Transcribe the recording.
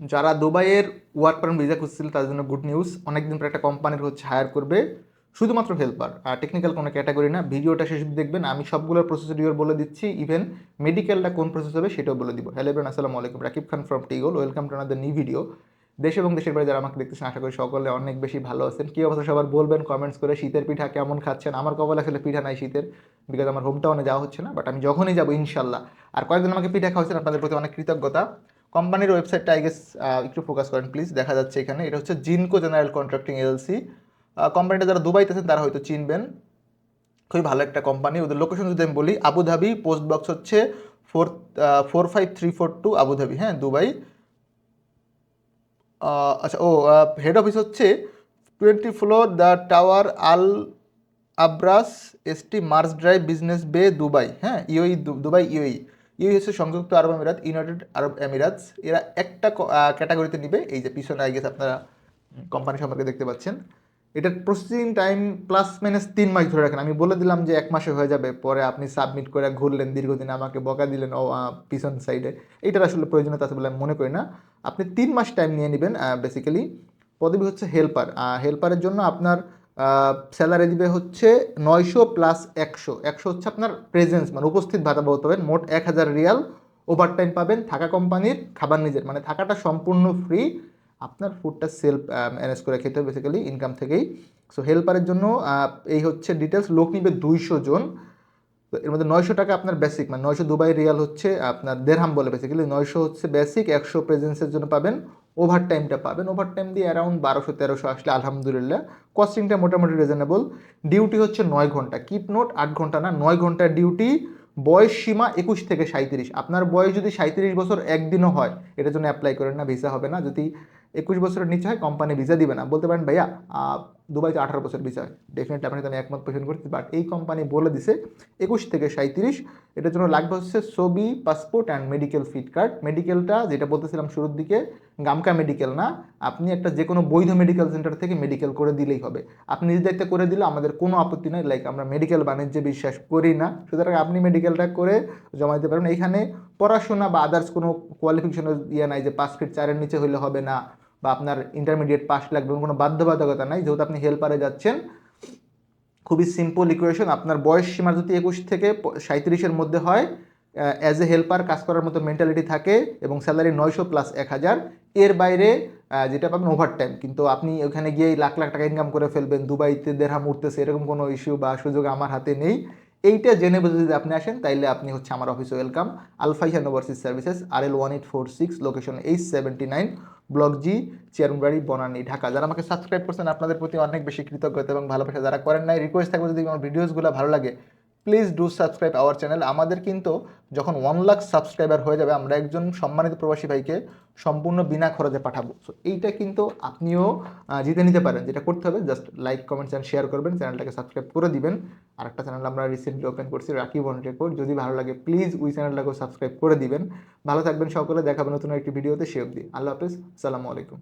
যারা দুবাইয়ের work permit visa খুঁজছিল, তাদের জন্য গুড নিউজ অনেকদিন পর একটা কোম্পানির হচ্ছে হায়ার করবে, শুধুমাত্র হেল্পার আর টেকনিক্যাল কোনো ক্যাটাগরি না, ভিডিওটা শেষ দেখবেন। আমি সবগুলোর প্রসিডিওর বলে দিচ্ছি ইভেন মেডিকেলটা কোন প্রসেস হবে সেটাও বলে দিব। হ্যালো এভরিওয়ান আসসালামু আলাইকুম। Rakib Khan from টিগোল welcome to another new video দেশ এবং দেশের বাইরে যারা আমাকে দেখতেছেন, আশা করি সকলে অনেক বেশি ভালো আছেন। কী অবস্থা সবার বলবেন কমেন্টস করে। শীতের পিঠা কেমন খাচ্ছেন? আমার কপালে আসলে পিঠা নাই শীতের বিকজ আমার হোম টাউনে যাওয়া হচ্ছে না বাট আমি যখনই যাব, ইনশাল্লাহ। আর কয়েকদিন আমাকে পিঠা খাওয়াচ্ছেন, আপনাদের প্রতি অনেক কৃতজ্ঞতা। কোম্পানির ওয়েবসাইটটা আই গেস একটু ফোকাস করেন প্লিজ দেখা যাচ্ছে এখানে। এটা হচ্ছে জিনকো জেনারেল কন্ট্রাক্টিং এলসি কোম্পানিটা যারা দুবাইতে আছেন, তারা হয়তো চিনবেন। খুবই ভালো একটা কোম্পানি। ওদের লোকেশন যদি আমি বলি আবুধাবি পোস্ট বক্স হচ্ছে four four five three four two Abu Dhabi হ্যাঁ দুবাই। আচ্ছা ও হেড অফিস হচ্ছে twenty floor the tower Al Abras ST Mars drive business bay Dubai হ্যাঁ ইউই দুবাই ইউই হচ্ছে সংযুক্ত আরব আমিরাত, ইউনাইটেড আরব আমিরাতস এরা একটা ক্যাটাগরিতে নিবে। এই যে পিছনে আই আপনারা কোম্পানি সম্পর্কে দেখতে পাচ্ছেন। এটার প্রসেসিং টাইম প্লাস মাইনাস তিন মাস ধরে রাখেন। আমি বলে দিলাম যে এক মাসে হয়ে যাবে। পরে আপনি সাবমিট করে ঘুরলেন দীর্ঘদিন, আমাকে বকা দিলেন, ও পিছন সাইডে এটার আসলে প্রয়োজনীয়তা আছে বলে আমি মনে করি না। আপনি তিন মাস টাইম নিয়ে নেবেন বেসিক্যালি পদবি হচ্ছে হেল্পার হেল্পারের জন্য আপনার স্যালারি দিবে হচ্ছে নয়শো প্লাস একশো। একশো হচ্ছে আপনার প্রেজেন্স মানে উপস্থিত ভাতা বলতে পারেন। মোট এক হাজার রিয়াল ওভার টাইম পাবেন থাকা কোম্পানির খাবার নিজের। মানে থাকাটা সম্পূর্ণ ফ্রি আপনার ফুডটা সেলফ ম্যানেজ করে খেতে হবে বেসিক্যালি ইনকাম থেকেই। সো হেল্পারের জন্য এই হচ্ছে ডিটেলস লোক নিবে দুইশো জন। তো এর মধ্যে নয়শো টাকা আপনার বেসিক মানে নয়শো দুবাই রিয়াল হচ্ছে আপনার দেড়হাম বলে বেসিক্যালি নয়শো হচ্ছে বেসিক একশো প্রেজেন্সের জন্য পাবেন। ওভার টাইমটা পাবেন। ওভার টাইম দিয়ে অ্যারাউন্ড বারোশো, তেরোশো আসলে আলহামদুলিল্লাহ। কস্টিংটা মোটামুটি রিজনেবল ডিউটি হচ্ছে নয় ঘণ্টা। কিপ নোট আট ঘণ্টা না, নয় ঘণ্টা ডিউটি বয়স সীমা একুশ থেকে সাঁত্রিশ আপনার বয়স যদি সাঁত্রিশ বছর একদিনও হয়, এটার জন্য অ্যাপ্লাই করেন না ভিসা হবে না। যদি একুশ বছরের নিচে হয় কোম্পানি ভিসা দিবে না। বলতে পারেন, ভাইয়া দুবাইতে আঠারো বছর হয় ডেফিনেটলি আপনার আমি একমত পোষণ করছি বাট এই কোম্পানি বলে দিছে একুশ থেকে সাঁত্রিশ এটার জন্য লাগবে হচ্ছে ছবি passport and medical fit card মেডিকেলটা যেটা বলতেছিলাম শুরুর দিকে, গামকা মেডিকেল না। আপনি একটা যে কোনো বৈধ মেডিকেল সেন্টার থেকে মেডিকেল করে দিলেই হবে। আপনি নিজের দায়িত্বে করে দিলে আমাদের কোনো আপত্তি নেই লাইক আমরা মেডিকেল বাণিজ্যে বিশ্বাস করি না। সুতরাং আপনি মেডিকেলটা করে জমা দিতে পারবেন এখানে পড়াশোনা বা আদার্স কোনো কোয়ালিফিকেশনের ইয়ে নাই যে পাঁচ ফিট চারের নিচে হইলে হবে না। বা আপনার ইন্টারমিডিয়েট পাস লাগবে কোনো বাধ্যবাধকতা নাই, যেহেতু আপনি হেল্পারে যাচ্ছেন, খুবই সিম্পল ইকুয়েশন আপনার বয়স সীমা যদি একুশ থেকে সাঁত্রিশের মধ্যে হয় অ্যাজ এ হেল্পার কাজ করার মতো মেন্টালিটি থাকে এবং স্যালারি নয়শো প্লাস এক হাজার, এর বাইরে যেটা পাবেন ওভার টাইম কিন্তু আপনি ওখানে গিয়ে লাখ লাখ টাকা ইনকাম করে ফেলবেন, দুবাইতে দেড়হাম উঠতেছে, এরকম কোনো ইস্যু বা সুযোগ আমার হাতে নেই। এইটা জেনে বুঝে যদি আপনি আসেন, তাইলে আপনি হচ্ছে আমার office welcome Al Faihan overseas services R L one eight four six location H seventy nine block G Chairmanbari Banani Dhaka যারা আমাকে সাবস্ক্রাইব করছেন, আপনাদের প্রতি অনেক বেশি কৃতজ্ঞতা এবং ভালোবাসা। যারা করেন নাই রিকোয়েস্ট থাকবে যদি আমার ভিডিওসগুলো ভালো লাগে please do subscribe our channel আমাদের কিন্তু যখন ওয়ান লাখ সাবস্ক্রাইবার হয়ে যাবে, আমরা একজন সম্মানিত প্রবাসী ভাইকে সম্পূর্ণ বিনা খরচে পাঠাবো। সো এইটা কিন্তু আপনিও জিতে নিতে পারেন। যেটা করতে হবে just like comments and share করবেন। চ্যানেলটাকে সাবস্ক্রাইব করে দিবেন। আরেকটা চ্যানেল আমরা রিসেন্টলি ওপেন করছি রাকিব অন রেকর্ড যদি ভালো লাগে প্লিজ ওই চ্যানেলটাকেও সাবস্ক্রাইব করে দিবেন। ভালো থাকবেন সকলে। দেখাবেন নতুন একটি ভিডিওতে সে অবধি। আল্লাহ হাফিজ। সালামু আলাইকুম।